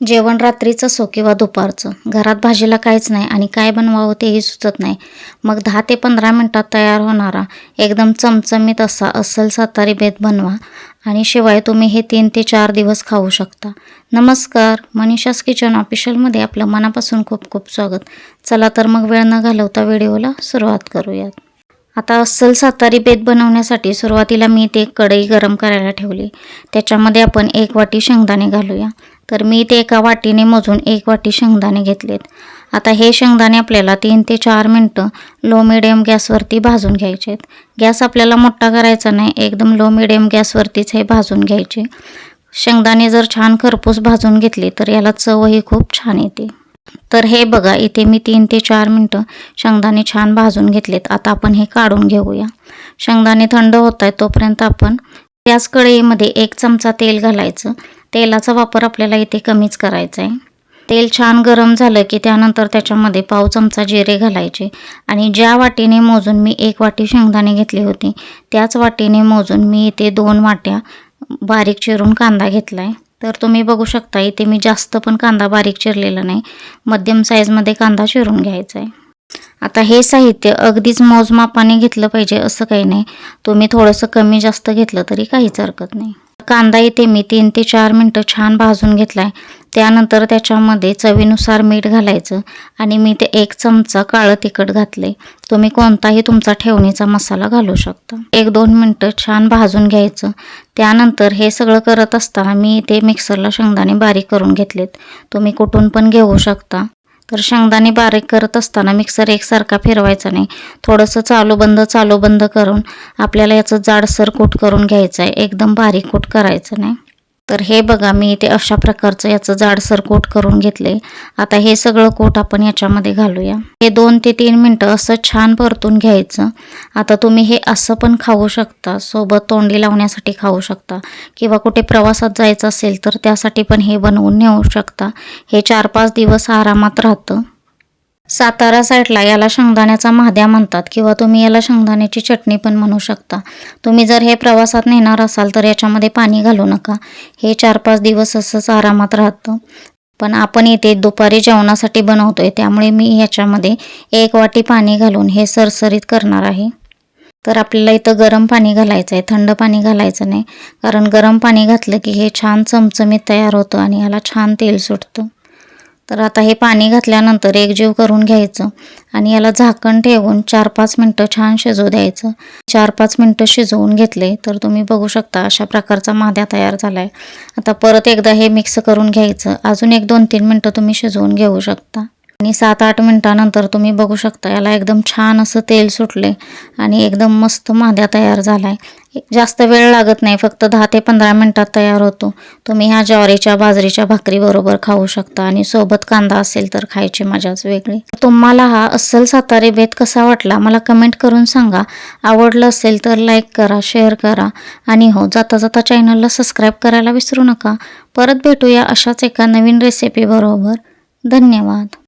जेवण रात्रीचं असो किंवा दुपारचं. घरात भाजीला काहीच नाही आणि काय बनवावं तेही सुचत नाही. मग दहा ते पंधरा मिनटात तयार होणारा एकदम चमचमीत असा अस्सल सातारी बेत बनवा आणि शिवाय तुम्ही हे तीन ते चार दिवस खाऊ शकता. नमस्कार मनीषास किचन ऑफिशियलमध्ये आपलं मनापासून खूप खूप स्वागत. चला तर मग वेळ न घालवता व्हिडिओला सुरुवात करूयात. आता अस्सल सातारी बेत बनवण्यासाठी सुरुवातीला मी ते कढई गरम करायला ठेवली. त्याच्यामध्ये आपण एक वाटी शेंगदाणे घालूया. तर मी ते एका वाटीने मोजून एक वाटी शेंगदाणे घेतलेत. आता हे शेंगदाणे आपल्याला तीन ते चार मिनटं लो मिडियम गॅसवरती भाजून घ्यायचे आहेत गॅस आपल्याला मोठा करायचा नाही एकदम लो मिडियम गॅसवरतीच हे भाजून घ्यायचे. शेंगदाणे जर छान खरपूस भाजून घेतले तर याला चवही खूप छान येते. तर हे बघा इथे मी तीन ते चार मिनटं शेंगदाणे छान भाजून घेतलेत. आता आपण हे काढून घेऊया. शेंगदाणे थंड होत आहे तोपर्यंत आपण त्याच कढईमध्ये एक चमचा तेल घालायचं. तेलाचा वापर आपल्याला इथे कमीच करायचा आहे. तेल छान गरम झालं की त्यानंतर त्याच्यामध्ये पाव चमचा जिरे घालायचे आणि ज्या वाटीने मोजून मी एक वाटी शेंगदाणे घेतली होती त्याच वाटीने मोजून मी इथे दोन वाट्या बारीक चिरून कांदा घेतला आहे तर तुम्ही बघू शकता इथे मी जास्त पण कांदा बारीक चिरलेला नाही. मध्यम साईजमध्ये कांदा चिरून घ्यायचा आहे. आता हे साहित्य अगदीच मोजमापाने घेतलं पाहिजे असं काही नाही. तुम्ही थोडंसं कमी जास्त घेतलं तरी काहीच हरकत नाही. कांदा इथे मी तीन ते चार मिनटं छान भाजून घेतला आहे त्यानंतर त्याच्यामध्ये चवीनुसार मीठ घालायचं आणि मी ते एक चमचा काळं तिखट घातले तुम्ही कोणताही तुमचा ठेवणीचा मसाला घालू शकता. एक दोन मिनटं छान भाजून घ्यायचं. त्यानंतर हे सगळं करत असताना मी ते मिक्सरला शेंगदाणे बारीक करून घेतलेत. तुम्ही कुठून पण घेऊ शकता. तर शेंगदाणे बारीक करत असताना मिक्सर एकसारखा फिरवायचा नाही. थोडंसं चालू बंद चालू बंद करून आपल्याला याचं जाडसर कूट करून घ्यायचं आहे एकदम बारीक कूट करायचं नाही. तर हे बघा मी इथे अशा प्रकारचं याचं जाडसर कोट करून घेतले. आता हे सगळं कोट आपण याच्यामध्ये घालूया. हे दोन ते तीन मिनटं असं छान परतून घ्यायचं. आता तुम्ही हे असं पण खाऊ शकता सोबत तोंडी लावण्यासाठी खाऊ शकता. किंवा कुठे प्रवासात जायचं असेल तर त्यासाठी पण हे बनवून नेऊ शकता. हे चार पाच दिवस आरामात राहतं. सातारा साईडला याला शेंगदाण्याचा महाद्या म्हणतात किंवा तुम्ही याला शेंगदाण्याची चटणी पण म्हणू शकता. तुम्ही जर हे प्रवासात नेणार असाल तर याच्यामध्ये पाणी घालू नका. हे चार पाच दिवस असंच आरामात राहतं. पण आपण इथे दुपारी जेवणासाठी बनवतोय त्यामुळे मी ह्याच्यामध्ये एक वाटी पाणी घालून हे सरसरीत करणार आहे. तर आपल्याला इथं गरम पाणी घालायचं आहे थंड पाणी घालायचं नाही. कारण गरम पाणी घातलं की हे छान चमचमीत तयार होतं आणि याला छान तेल सुटतं. तर आता हे पाणी घातल्यानंतर एकजीव करून घ्यायचं आणि याला झाकण ठेवून चार पाच मिनटं छान शिजवू द्यायचं. चार पाच मिनटं शिजवून घेतले तर तुम्ही बघू शकता अशा प्रकारचा माद्या तयार झाला आहे आता परत एकदा हे मिक्स करून घ्यायचं. अजून एक दोन तीन मिनटं तुम्ही शिजवून घेऊ शकता. आणि सात आठ मिनटानंतर तुम्ही बघू शकता याला एकदम छान असं तेल सुटले आणि एकदम मस्त माद्या तयार झाला आहे जास्त वेळ लागत नाही फक्त दहा ते पंधरा मिनटात तयार होतो. तुम्ही ह्या ज्वारीच्या बाजरीच्या भाकरीबरोबर खाऊ शकता आणि सोबत कांदा असेल तर खायची मजाच वेगळी. तुम्हाला हा अस्सल सातारी बेत कसा वाटला मला कमेंट करून सांगा. आवडलं असेल तर लाईक करा शेअर करा आणि हो जाता जाता चॅनलला सबस्क्राईब करायला विसरू नका. परत भेटूया अशाच एका नवीन रेसिपीबरोबर धन्यवाद.